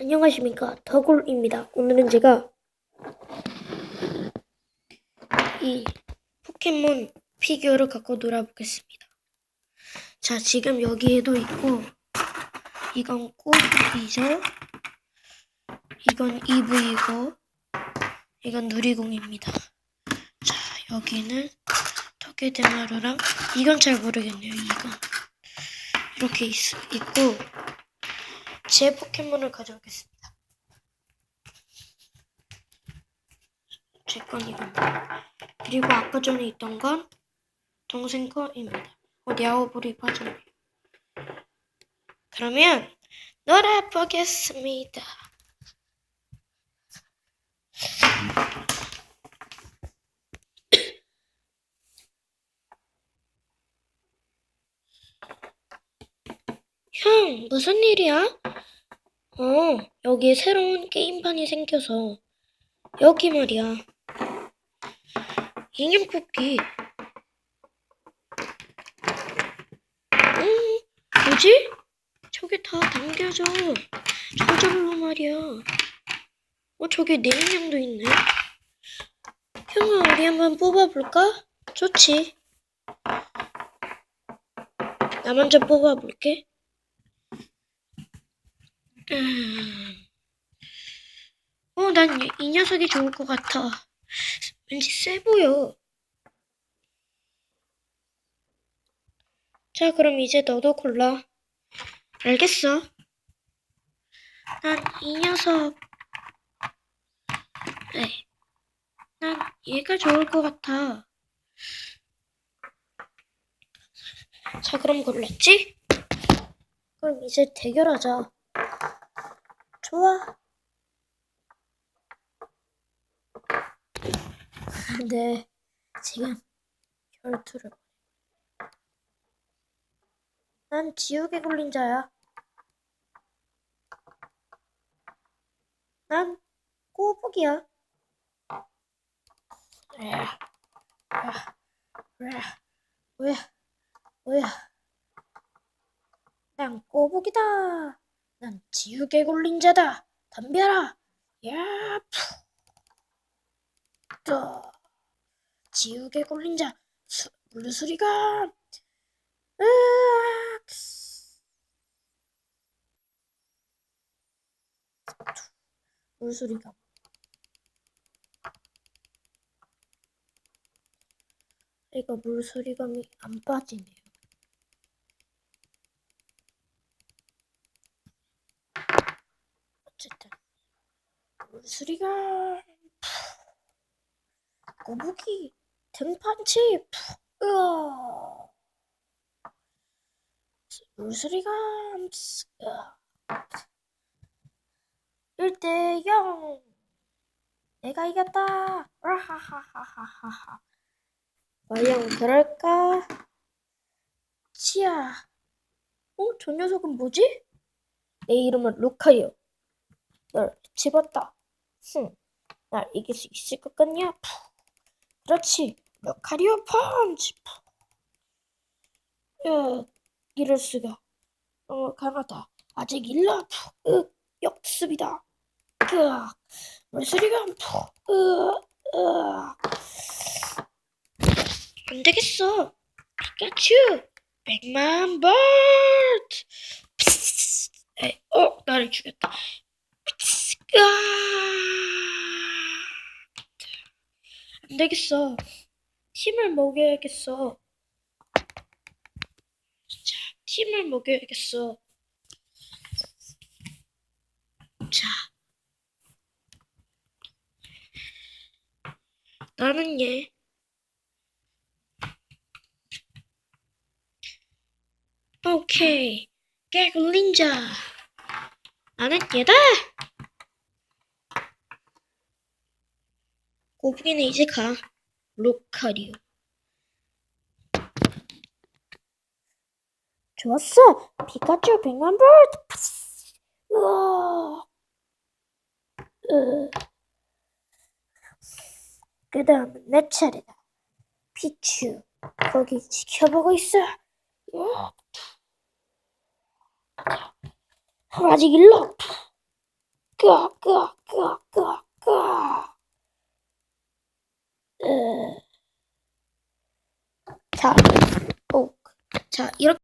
안녕하십니까 더골입니다. 오늘은 제가 이 포켓몬 피규어를 갖고 놀아보겠습니다. 자 지금 여기에도 있고 이건 꼬북이죠. 이건 이브이고 이건 누리공입니다. 자 여기는 토게데마루랑 이건 잘 모르겠네요. 이건 이렇게 있, 있고 제 포켓몬을 가져오겠습니다. 제 건 이겁니다. 그리고 아까 전에 있던 건 동생 거입니다. 어, 야오브리 빠졌네요. 그러면 놀아보겠습니다. 형, 무슨 일이야? 어, 여기 새로운 게임판이 생겨서 여기 말이야. 인형 뽑기. 음, 뭐지? 저게 다 당겨져. 저절로 말이야. 어, 저기 내 인형도 있네. 형아, 우리 한번 뽑아볼까? 좋지. 나 먼저 뽑아볼게. 음. 어, 난 이 녀석이 좋을 것 같아. 왠지 세 보여. 자, 그럼 이제 너도 골라. 알겠어. 난 이 녀석. 네. 난 얘가 좋을 것 같아. 자, 그럼 골랐지? 그럼 이제 대결하자. 좋아. 근데 지금 혈투를 난 지옥에 걸린 자야. 난 꼬북이야. 뭐야? 뭐야? 뭐야? 뭐야? 난 꼬북이다. 난 지옥에 걸린 자다. 덤벼라. 야, 푸. 또 지옥에 걸린 자 수, 물수리가 으악. 물수리가 이거 물수리감이 안 빠지네요. 어쨌든 물수리가 꼬부기 등판치 으아. 물소리가 으아. 1대 0 내가 이겼다. 와하하하하하 과연 그럴까? 치아. 어? 저 녀석은 뭐지? 내 이름은 루카이오 널 집었다 흠, 날 이길 수 있을 것 같냐? 푸. 그렇지. 루카리오 펀치. 야, 이럴 수가. 어, 강하다. 아직 일러. 으, 역습이다. 으악. 물소리가 푹. 으, 으악. 안 되겠어. 피카츄. 백만 볼트. 어, 나를 죽였다. 으악. 안 되겠어. 팀을 먹여야겠어. 자, 팀을 먹여야겠어. 자. 나는 얘. 오케이. 깨굴린자. 나는 얘다. 꼬부기는 이제 가. 로카리오. 좋았어. 피카츄 100만 볼트. 우와. 으. 그 다음은 내 차례다. 피츄. 거기 지켜보고 있어. 으아. 아직 일러. 끄아, 끄아, 끄아. 으. 자, 오, 자, 이렇게.